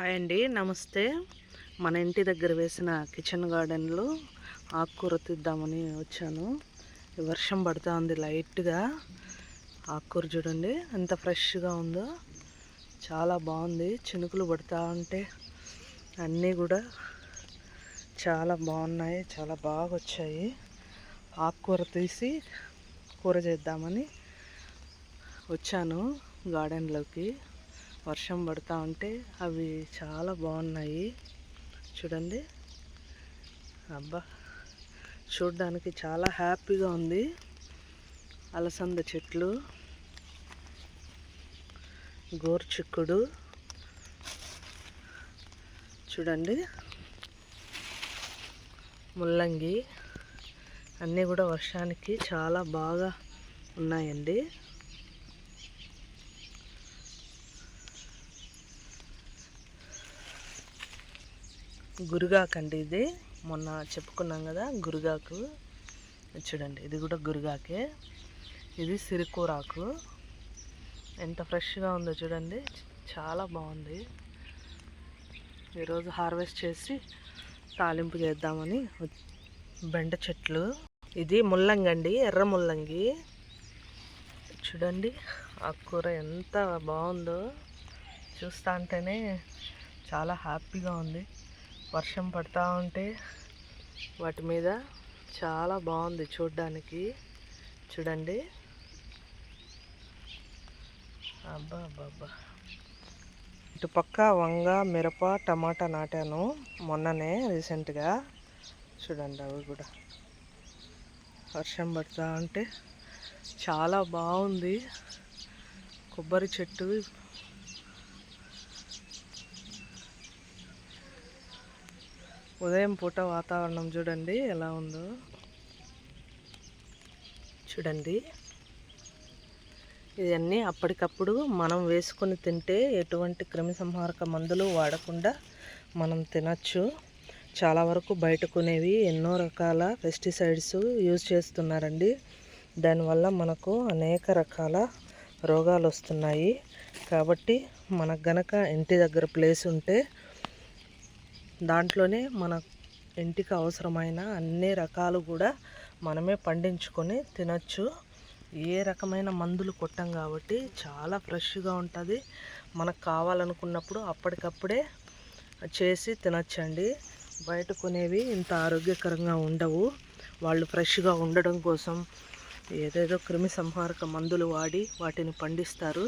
Hi అండి నమస్తే. మన ఇంటి దగ్గర వేసిన కిచెన్ గార్డెన్లో ఆకుకూర తీద్దామని వచ్చాను. వర్షం పడుతూ ఉంది లైట్గా. ఆకుకూర చూడండి ఎంత ఫ్రెష్గా ఉందో. చాలా బాగుంది చినుకులు పడుతూ ఉంటే అన్నీ కూడా చాలా బాగున్నాయి చాలా బాగా వచ్చాయి. ఆకుకూర తీసి కూర చేద్దామని వచ్చాను గార్డెన్లోకి. వర్షం పడుతూ ఉంటే అవి చాలా బాగున్నాయి. చూడండి. అబ్బా! చూడడానికి చాలా హ్యాపీగా ఉంది. అలసంద చెట్లు. గోర్చిక్కుడు. చూడండి. ముల్లంగి. అన్నీ కూడా వర్షానికి చాలా బాగా ఉన్నాయండి. గురుగాకు అండి ఇది. మొన్న చెప్పుకున్నాం కదా గురుగాకు. చూడండి ఇది కూడా గురుగాకే. ఇది సిరికూరాకు. ఎంత ఫ్రెష్గా ఉందో చూడండి. చాలా బాగుంది. ఈరోజు హార్వెస్ట్ చేసి తాలింపు చేద్దామని బెండ చెట్లు. ఇది ముల్లంగి అండి ఎర్ర ముల్లంగి. చూడండి ఆ కూర ఎంత బాగుందో. చూస్తా అంటేనే చాలా హ్యాపీగా ఉంది. వర్షం పడతా ఉంటే వాటి మీద చాలా బాగుంది చూడ్డానికి. చూడండి. అబ్బా అబ్బా ఇటు పక్క వంగ మిరప టమాటా నాటాను మొన్ననే రీసెంట్గా. చూడండి అవి కూడా. వర్షం పడుతూ ఉంటే చాలా బాగుంది. కొబ్బరి చెట్టు ఉదయం పూట వాతావరణం చూడండి ఎలా ఉందో. చూడండి. ఇవన్నీ అప్పటికప్పుడు మనం వేసుకొని తింటే ఎటువంటి క్రిమిసంహారక మందులు వాడకుండా మనం తినచ్చు. చాలా వరకు బయట కొనేవి ఎన్నో రకాల పెస్టిసైడ్స్ యూజ్ చేస్తున్నారండి. దానివల్ల మనకు అనేక రకాల రోగాలు వస్తున్నాయి కాబట్టి మనకు గనక ఇంటి దగ్గర ప్లేస్ ఉంటే దాంట్లోనే మన ఇంటికి అవసరమైన అన్ని రకాలు కూడా మనమే పండించుకొని తినచ్చు. ఏ రకమైన మందులు కొట్టాం కాబట్టి చాలా ఫ్రెష్గా ఉంటుంది. మనకు కావాలనుకున్నప్పుడు అప్పటికప్పుడే చేసి తినచ్చండి. బయట కొనేవి ఇంత ఆరోగ్యకరంగా ఉండవు. వాళ్ళు ఫ్రెష్గా ఉండడం కోసం ఏదేదో క్రిమి సంహారక మందులు వాడి వాటిని పండిస్తారు.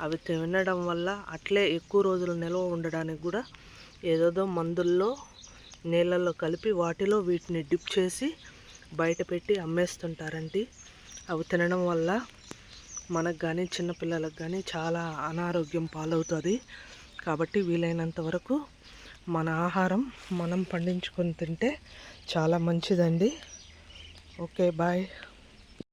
అవి తినడం వల్ల అట్లే ఎక్కువ రోజులు నిల్వ ఉండడానికి కూడా ఏదోదో మందుల్లో నీళ్ళల్లో కలిపి వాటిలో వీటిని డిప్ చేసి బయట పెట్టి అమ్మేస్తుంటారండి. అవి తినడం వల్ల మనకు కానీ చిన్నపిల్లలకు కానీ చాలా అనారోగ్యం పాలవుతుంది. కాబట్టి వీలైనంత వరకు మన ఆహారం మనం పండించుకొని తింటే చాలా మంచిదండి. Okay bye.